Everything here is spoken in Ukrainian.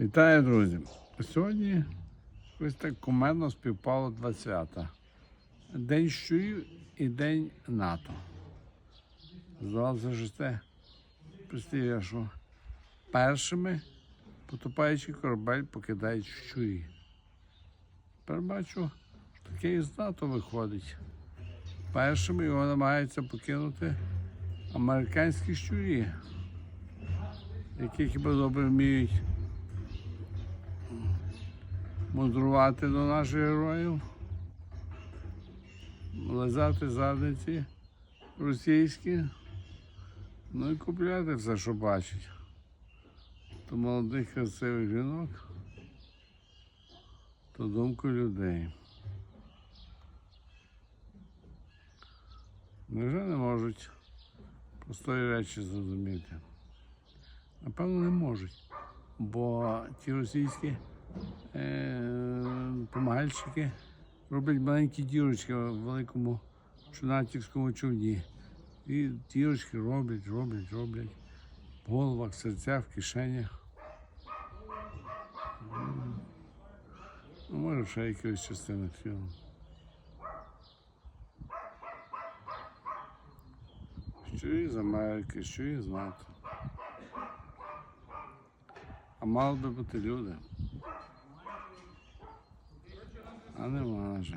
Вітаю, друзі! Сьогодні ось так кумедно співпало два свята. День щурів і День НАТО. Здавалося, що це представляє, що першими потопаючий корабель покидають щурі. Тепер бачу, що таке із НАТО виходить. Першими його намагаються покинути американські щурі, які хіба добре вміють мудрувати до наших героїв, лизати задниці російські, ну і купляти все, що бачать. То молодих красивих жінок, то думку людей. Невже не можуть простої речі зрозуміти? Напевно, не можуть, бо ті російські помагальщики роблять маленькі дірочки в великому чунатівському човні. І дірочки роблять, роблять, роблять. В головах, серцях, в кишенях. Ну, може, ще якоїсь частини фільму. Що і з Америки, що і з НАТО. А мали би бути люди. 俺们嘛，就是。